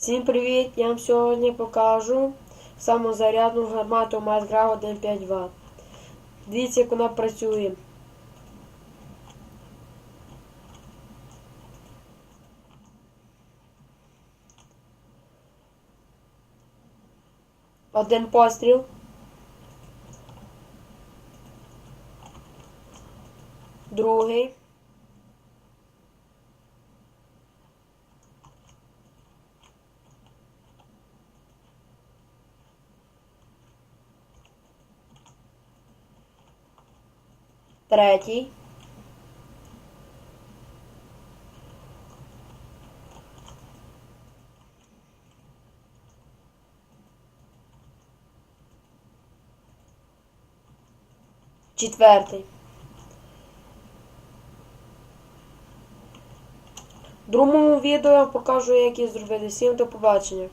Всім привіт! Я вам сьогодні покажу самозарядну гармату Масгра 1.5 Вт. Дивіться, як вона працює. Один постріл. Другий. Третій. Четвертий. В другому відео я покажу, як її зробити. Всім до побачення.